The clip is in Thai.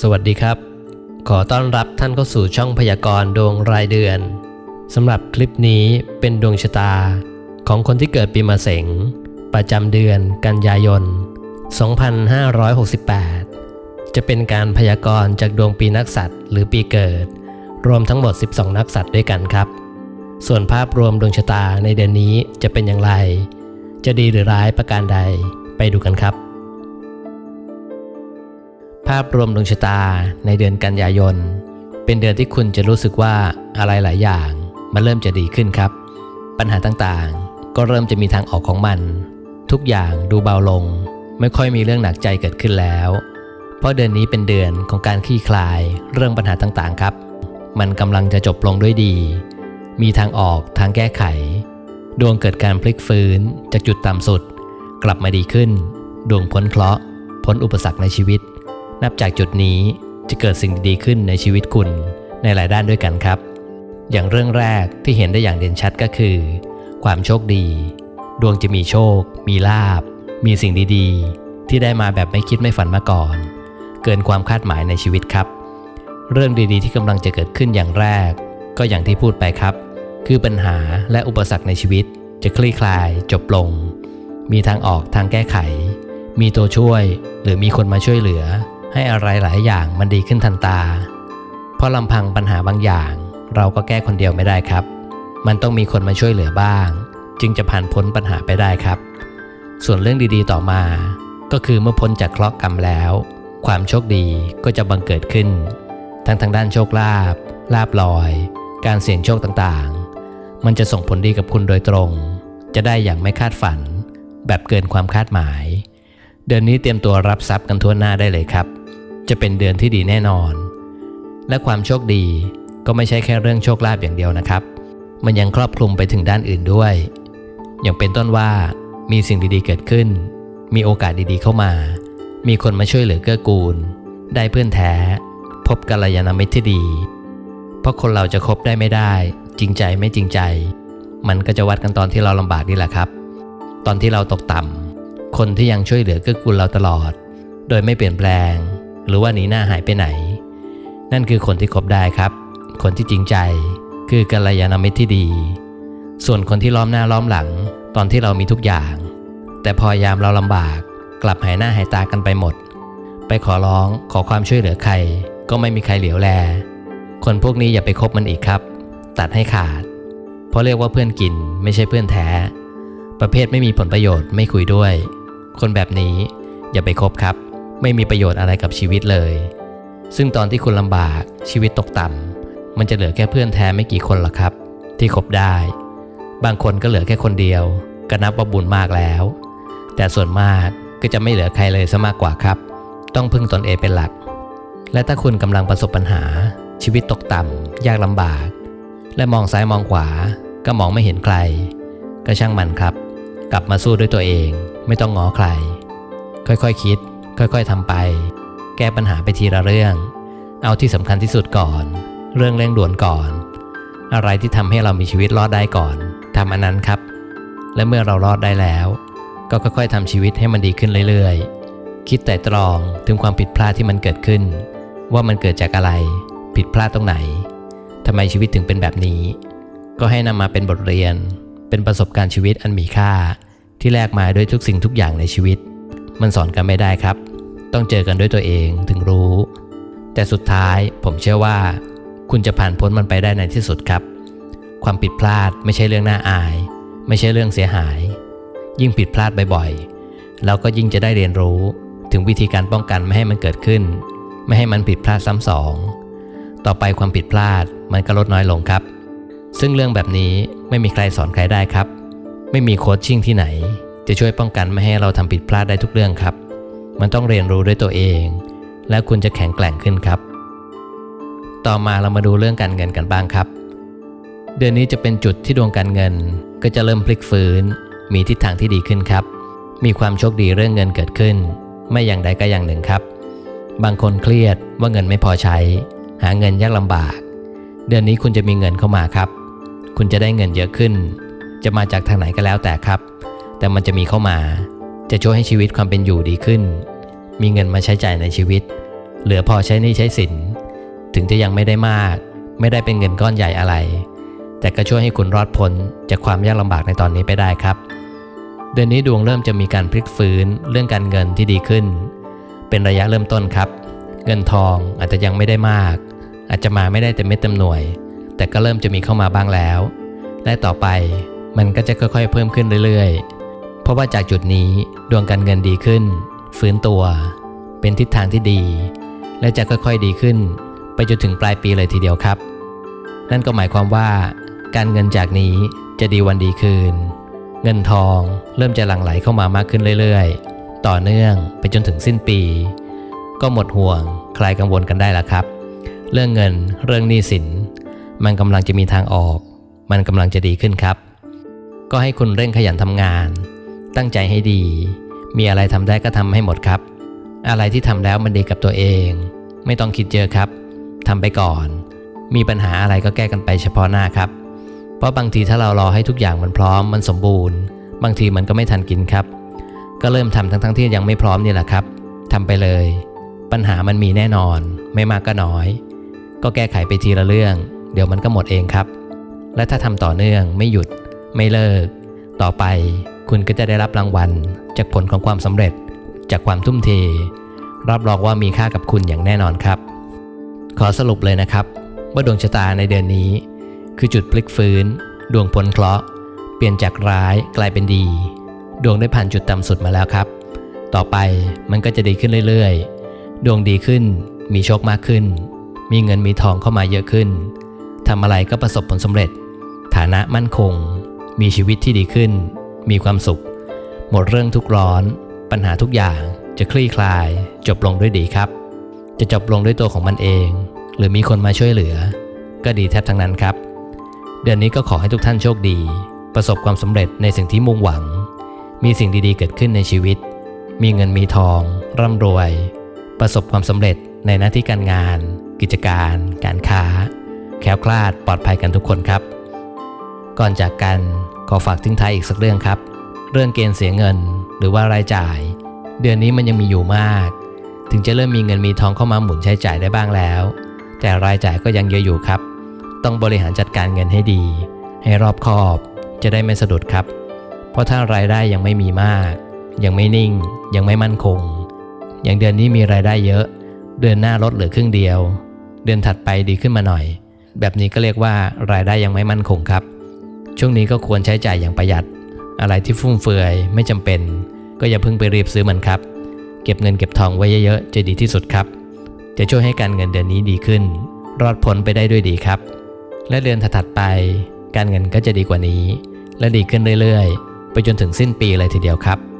สวัสดีครับ ขอต้อนรับท่านเข้าสู่ช่องพยากรณ์ดวงรายเดือนสำหรับคลิปนี้เป็นดวงชะตา ของคนที่เกิดปีมะเสงประจำเดือนกันยายน 2568 จะเป็นการพยากรณ์จากดวงปีนักสัตว์หรือปีเกิด รวมทั้งหมด 12 นักสัตว์ด้วยกันครับ ส่วนภาพรวมดวงชะตาในเดือนนี้จะเป็นอย่างไร จะดีหรือร้ายประการใดไปดูกันครับ ภาพรวมดวงชะตาในเดือนกันยายน เป็นเดือนที่คุณจะรู้สึกว่าอะไรหลายอย่าง มันเริ่มจะดีขึ้นครับ ปัญหาต่างๆ ก็เริ่มจะมีทางออกของมัน ทุกอย่างดูเบาลง ไม่ค่อยมีเรื่องหนักใจเกิดขึ้นแล้ว เพราะเดือนนี้เป็นเดือนของการคลี่คลายเรื่องปัญหาต่างๆ ครับ มันกำลังจะจบลงด้วยดี มีทางออกทางแก้ไข ดวงเกิดการพลิกฟื้นจากจุดต่ำสุด กลับมาดีขึ้น ดวงพ้นเคราะห์พ้นอุปสรรคในชีวิต นับจากจุดนี้จะเกิดสิ่งดีขึ้นในชีวิตคุณในหลายด้านด้วยกันครับ อย่างเรื่องแรกที่เห็นได้อย่างเด่นชัดก็คือ ความโชคดี ดวงจะมีโชค มีลาบ มีสิ่งดีๆ ที่ได้มาแบบไม่คิดไม่ฝันมาก่อน เกินความคาดหมายในชีวิตครับ เรื่องดีๆ ที่กำลังจะเกิดขึ้นอย่างแรก ก็อย่างที่พูดไปครับ คือปัญหาและอุปสรรคในชีวิต จะคลี่คลาย จบลง มีทางออกทางแก้ไข มีตัวช่วย หรือมีคนมาช่วยเหลือ ให้อะไรหลายอย่างมันดีขึ้นทันตา เพราะลำพังปัญหาบางอย่าง เราก็แก้คนเดียวไม่ได้ครับ มันต้องมีคนมาช่วยเหลือบ้าง จึงจะผ่านพ้นปัญหาไปได้ครับ ส่วนเรื่องดีๆต่อมา ก็คือเมื่อพ้นจากเคราะห์กรรมแล้ว ความโชคดีก็จะบังเกิดขึ้น ทั้งทางด้านโชคลาภลาบลอย การเสี่ยงโชคต่างๆ มันจะส่งผลดีกับคุณโดยตรง จะได้อย่างไม่คาดฝัน แบบเกินความคาดหมาย เดือนนี้เตรียมตัวรับทรัพย์กันทั่วหน้าได้เลยครับ จะเป็นเดือนที่ดีแน่นอน และความโชคดีก็ไม่ใช่แค่เรื่องโชคลาภอย่างเดียวนะครับ มันยังครอบคลุมไปถึงด้านอื่นด้วย อย่างเป็นต้นว่ามีสิ่งดีๆเกิดขึ้น มีโอกาสดีๆเข้ามา มีคนมาช่วยเหลือเกื้อกูล ได้เพื่อนแท้ พบกัลยาณมิตรที่ดี เพราะคนเราจะคบได้ไม่ได้ จริงใจไม่จริงใจ มันก็จะวัดกันตอนที่เราลำบากนี่แหละครับ ตอนที่เราตกต่ำคนที่ยังช่วยเหลือเกื้อกูลเราตลอด โดยไม่เปลี่ยนแปลง หรือว่าหนีหน้าหายไปไหน นั่นคือคนที่คบได้ครับ คนที่จริงใจ คือกัลยาณมิตรที่ดี ส่วนคนที่ล้อมหน้าล้อมหลัง ตอนที่เรามีทุกอย่าง แต่พอยามเราลำบาก กลับหายหน้าหายตากันไปหมด ไปขอร้องขอความช่วยเหลือใคร ก็ไม่มีใครเหลียวแล คนพวกนี้อย่าไปคบมันอีกครับ ตัดให้ขาด เพราะเรียกว่าเพื่อนกินไม่ใช่เพื่อนแท้ ประเภทไม่มีผลประโยชน์ไม่คุยด้วย คนแบบนี้อย่าไปคบครับ ไม่มีประโยชน์อะไรกับชีวิตเลย ซึ่งตอนที่คุณลำบากชีวิตตกต่ำมันจะเหลือแค่เพื่อนแท้ไม่กี่คนหรอกครับ ที่คบได้ บางคนก็เหลือแค่คนเดียว ก็นับว่าบุญมากแล้ว แต่ส่วนมากก็จะไม่เหลือใครเลยซะมากกว่าครับ ต้องพึ่งตนเองเป็นหลัก และถ้าคุณกำลังประสบปัญหา ชีวิตตกต่ำยากลำบาก และมองซ้ายมองขวา ก็มองไม่เห็นใคร ก็ช่างมันครับ กลับมาสู้ด้วยตัวเอง ไม่ต้องง้อใคร ค่อยๆคคิด ค่อยๆทำไป แก้ปัญหาไปทีละเรื่อง เอาที่สำคัญที่สุดก่อน เรื่องเร่งด่วนก่อน อะไรที่ทำให้เรามีชีวิตรอดได้ก่อนทำอันนั้นครับ และเมื่อเรารอดได้แล้ว ก็ค่อยๆทำชีวิตให้มันดีขึ้นเรื่อยๆ คิดแต่ตรองถึงความผิดพลาดที่มันเกิดขึ้น ว่ามันเกิดจากอะไร ผิดพลาดตรงไหนทำไมชีวิตถึงเป็นแบบนี้ ก็ให้นำมาเป็นบทเรียน เป็นประสบการณ์ชีวิตอันมีค่า ที่แลกมาด้วยทุกสิ่งทุกอย่างในชีวิต มันสอนกันไม่ได้ครับ ต้องเจอกันด้วยตัวเองถึงรู้ แต่สุดท้ายผมเชื่อว่า คุณจะผ่านพ้นมันไปได้ในที่สุดครับ ความผิดพลาดไม่ใช่เรื่องน่าอาย ไม่ใช่เรื่องเสียหาย ยิ่งผิดพลาดบ่อยๆเราก็ยิ่งจะได้เรียนรู้ถึงวิธีการป้องกันไม่ให้มันเกิดขึ้น ไม่ให้มันผิดพลาดซ้ำสองต่อไปความผิดพลาดมันก็ลดน้อยลงครับ ซึ่งเรื่องแบบนี้ไม่มีใครสอนใครได้ครับ ไม่มีโค้ชชิ่งที่ไหน จะช่วยป้องกันไม่ให้เราทำผิดพลาดได้ทุกเรื่องครับ มันต้องเรียนรู้ด้วยตัวเอง แล้วคุณจะแข็งแกร่งขึ้นครับ ต่อมาเรามาดูเรื่องการเงินกันบ้างครับ เดือนนี้จะเป็นจุดที่ดวงการเงิน ก็จะเริ่มพลิกฟื้น มีทิศทางที่ดีขึ้นครับ มีความโชคดีเรื่องเงินเกิดขึ้น ไม่อย่างใดก็อย่างหนึ่งครับ บางคนเครียดว่าเงินไม่พอใช้ หาเงินยากลำบาก เดือนนี้คุณจะมีเงินเข้ามาครับ คุณจะได้เงินเยอะขึ้น จะมาจากทางไหนก็แล้วแต่ครับ แต่มันจะมีเข้ามา จะช่วยให้ชีวิตความเป็นอยู่ดีขึ้น มีเงินมาใช้จ่ายในชีวิต เหลือพอใช้หนี้ใช้สิน ถึงจะยังไม่ได้มาก ไม่ได้เป็นเงินก้อนใหญ่อะไร แต่ก็ช่วยให้คุณรอดพ้นจากความยากลำบากในตอนนี้ไปได้ครับ เดือนนี้ดวงเริ่มจะมีการพลิกฟื้นเรื่องการเงินที่ดีขึ้น เป็นระยะเริ่มต้นครับ เงินทองอาจจะยังไม่ได้มาก อาจจะมาไม่ได้เต็มเม็ดเต็มหน่วย แต่ก็เริ่มจะมีเข้ามาบ้างแล้ว และต่อไปมันก็จะค่อยๆ เพิ่มขึ้นเรื่อยๆ เพราะว่าจากจุดนี้ดวงการเงินดีขึ้น ฟื้นตัว เป็นทิศทางที่ดี และจะค่อยๆดีขึ้น ไปจนถึงปลายปีเลยทีเดียวครับ นั่นก็หมายความว่า การเงินจากนี้จะดีวันดีคืน เงินทองเริ่มจะหลั่งไหลเข้ามามากขึ้นเรื่อยๆ ต่อเนื่องไปจนถึงสิ้นปี ก็หมดห่วงคลายกังวลกันได้แล้วครับ เรื่องเงินเรื่องหนี้สิน มันกำลังจะมีทางออก มันกำลังจะดีขึ้นครับ ก็ให้คุณเร่งขยันทำงาน ตั้งใจให้ดี มีอะไรทำได้ก็ทำให้หมดครับ อะไรที่ทำแล้วมันดีกับตัวเอง ไม่ต้องคิดเยอะครับทำไปก่อน มีปัญหาอะไรก็แก้กันไปเฉพาะหน้าครับ เพราะบางทีถ้าเรารอให้ทุกอย่างมันพร้อมมันสมบูรณ์ บางทีมันก็ไม่ทันกินครับ ก็เริ่มทำทั้งๆที่ยังไม่พร้อมนี่แหละครับทำไปเลย ปัญหามันมีแน่นอน ไม่มากก็น้อย ก็แก้ไขไปทีละเรื่อง เดี๋ยวมันก็หมดเองครับ และถ้าทำต่อเนื่องไม่หยุด ไม่เลิก ต่อไป คุณก็จะได้รับรางวัล จากผลของความสำเร็จ จากความทุ่มเท รับรองว่ามีค่ากับคุณอย่างแน่นอนครับ ขอสรุปเลยนะครับว่าดวงชะตาในเดือนนี้ คือจุดพลิกฟื้น ดวงพ้นเคราะห์เปลี่ยนจากร้ายกลายเป็นดี ดวงได้ผ่านจุดต่ำสุดมาแล้วครับ ต่อไปมันก็จะดีขึ้นเรื่อยๆ ดวงดีขึ้น มีโชคมากขึ้น มีเงินมีทองเข้ามาเยอะขึ้นทำอะไรก็ประสบผลสำเร็จ ฐานะมั่นคง มีชีวิตที่ดีขึ้น มีความสุข หมดเรื่องทุกร้อน ปัญหาทุกอย่างจะคลี่คลาย จบลงด้วยดีครับ จะจบลงด้วยตัวของมันเอง หรือมีคนมาช่วยเหลือ ก็ดีแทบทั้งนั้นครับ เดือนนี้ก็ขอให้ทุกท่านโชคดี ประสบความสำเร็จในสิ่งที่มุ่งหวัง มีสิ่งดีๆเกิดขึ้นในชีวิต มีเงินมีทอง ร่ำรวย ประสบความสำเร็จในหน้าที่การงาน กิจการ การค้า แคล้วคลาดปลอดภัยกันทุกคนครับ ก่อนจากกัน ขอฝากทิ้งท้ายอีกสักเรื่องครับ เรื่องเกณฑ์เสียเงินหรือว่ารายจ่าย เดือนนี้มันยังมีอยู่มาก ถึงจะเริ่มมีเงินมีทองเข้ามาหมุนใช้จ่ายได้บ้างแล้ว แต่รายจ่ายก็ยังเยอะอยู่ครับ ต้องบริหารจัดการเงินให้ดี ให้รอบคอบจะได้ไม่สะดุดครับ เพราะถ้ารายได้ยังไม่มีมาก ยังไม่นิ่ง ยังไม่มั่นคง อย่างเดือนนี้มีรายได้เยอะ เดือนหน้าลดเหลือครึ่งเดียว เดือนถัดไปดีขึ้นมาหน่อย แบบนี้ก็เรียกว่ารายได้ยังไม่มั่นคงครับ ช่วงนี้ก็ควรใช้จ่ายอย่างประหยัด อะไรที่ฟุ่มเฟือยไม่จำเป็น ก็อย่าเพิ่งไปรีบซื้อมันครับ เก็บเงินเก็บทองไว้เยอะๆจะดีที่สุดครับ จะช่วยให้การเงินเดือนนี้ดีขึ้น รอดพ้นไปได้ด้วยดีครับ และเดือนถัดไป การเงินก็จะดีกว่านี้ และดีขึ้นเรื่อยๆ ไปจนถึงสิ้นปีเลยทีเดียวครับ